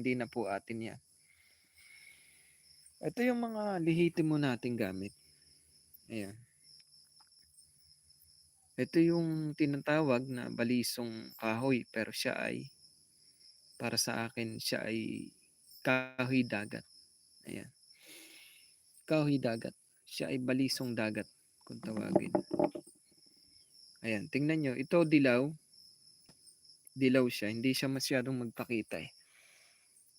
hindi na po atin yan. Ito yung mga lihitimo nating gamit. Ayan. Ito yung tinatawag na balisong kahoy pero siya ay para sa akin siya ay kahoy dagat. Ayan. Kahoy dagat. Siya ay balisong dagat kung tawagin. Ayan, tingnan nyo. Ito dilaw. Dilaw siya. Hindi siya masyadong magpakita eh.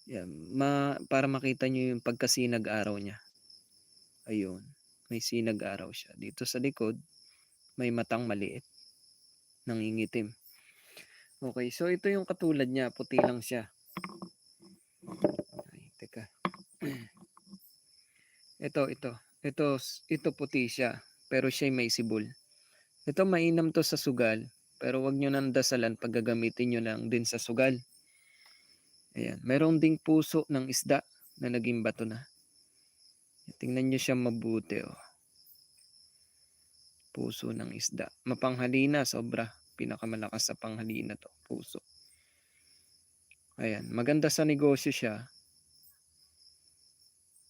Yan, ma, para makita nyo yung pagkasinag araw niya. Ayun. May sinag araw siya. Dito sa likod, may matang maliit. Nangingitim. Okay, so ito yung katulad niya. Puti lang siya. Ay, teka. Ito, ito. Ito, ito puti siya. Pero siya may sibol. Ito mainam to sa sugal. Pero wag nyo nang dasalan pag gagamitin nyo lang din sa sugal. Ayan. Meron ding puso ng isda na naging bato na. Tingnan nyo siya mabuti. Oh. Puso ng isda. Mapanghalina sobra. Pinakamalakas sa panghalina to. Puso. Ayan. Maganda sa negosyo siya.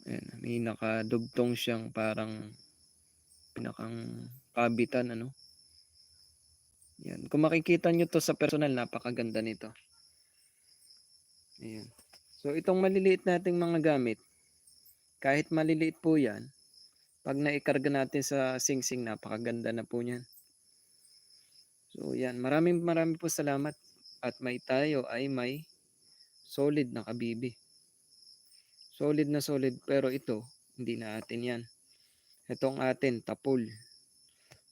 Ayan. May nakadugtong siyang parang pinakang kabitan. Ano? Yan. Kung makikita nyo to sa personal, napakaganda nito. Ayan. So, itong maliliit nating mga gamit, kahit maliliit po yan, pag naikarga natin sa singsing, napakaganda na po niyan. So, yan. Maraming maraming po salamat. At may tayo ay may solid na kabibi. Solid na solid. Pero ito, hindi na atin yan. Itong atin, tapul.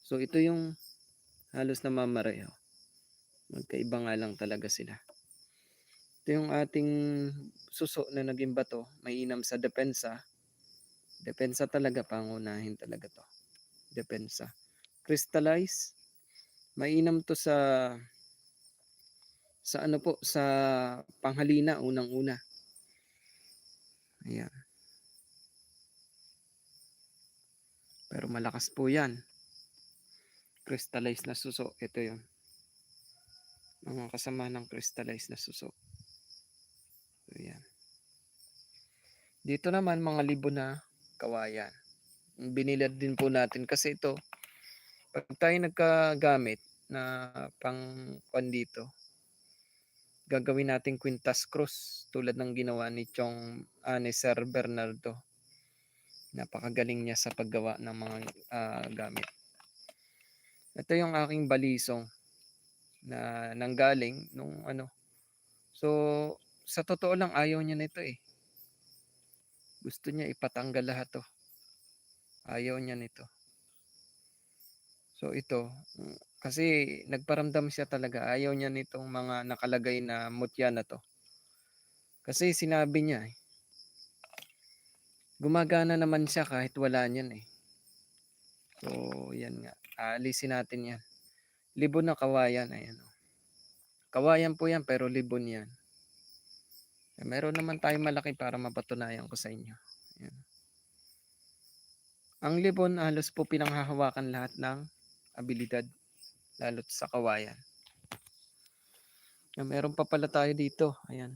So, ito yung halos na mamareho. Magkaiba nga lang talaga sila. Ito yung ating suso na naging bato, mainam sa depensa. Depensa talaga, pangunahin talaga to. Depensa. Crystallize, mainam to sa sa ano po, sa panghalina, unang-una. Ayan. Pero malakas po yan. Crystallized na suso, ito yon Mga kasama ng crystallized na suso. So, yan. Dito naman mga libo na kawayan. Binilad din po natin kasi ito pag tayo nagkagamit na pang kwan dito gagawin natin quintas cross tulad ng ginawa ni Chong ni Sir Bernardo napakagaling niya sa paggawa ng mga uh, gamit ito yung aking balisong na nanggaling nung ano so sa totoo lang ayaw niya nito eh. Gusto niya ipatanggal lahat to. Ayaw niya nito. So ito, kasi nagparamdam siya talaga. Ayaw niya nitong mga nakalagay na mutya na to. Kasi sinabi niya eh. Gumagana naman siya kahit wala niyan eh. So yan nga. Aalisin natin yan. Libon na kawayan. Ayan o. Kawayan po yan pero libon yan. Eh, meron naman tayong malaki para mapatunayan ko sa inyo. Ayan. Ang libon halos po pinanghahawakan lahat ng abilidad lalo't sa kawayan. Ayan, meron pa pala tayo dito. Ayan.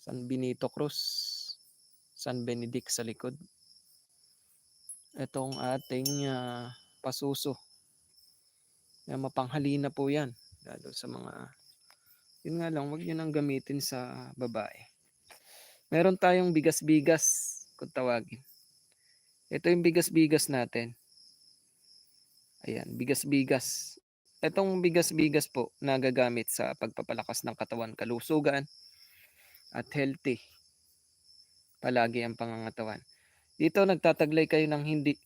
San Benito Cruz. San Benedict sa likod. Itong ating uh, pasuso. Ayan, mapanghalina po yan. Lalo sa mga yun nga lang, wag nyo nang gamitin sa babae. Meron tayong bigas-bigas, kung tawagin. Ito yung bigas-bigas natin. Ayan, bigas-bigas. Itong bigas-bigas po, nagagamit sa pagpapalakas ng katawan, kalusugan, at healthy. Palagi ang pangangatawan. Dito nagtataglay kayo ng hindi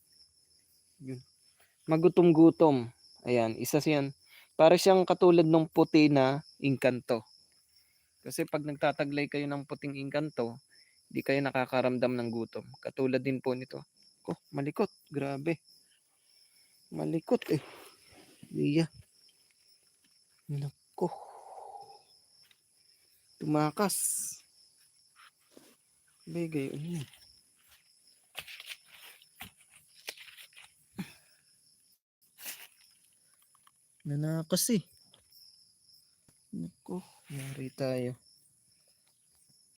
magutom-gutom. Ayan, isa siyan para siyang katulad ng puti na inkanto. Kasi pag nagtataglay kayo ng puting inkanto, hindi kayo nakakaramdam ng gutom. Katulad din po nito. Oh, malikot. Grabe. Malikot eh. Iya. Nako. Tumakas. Bagay. Ano Nanakas eh. Nako, yari tayo.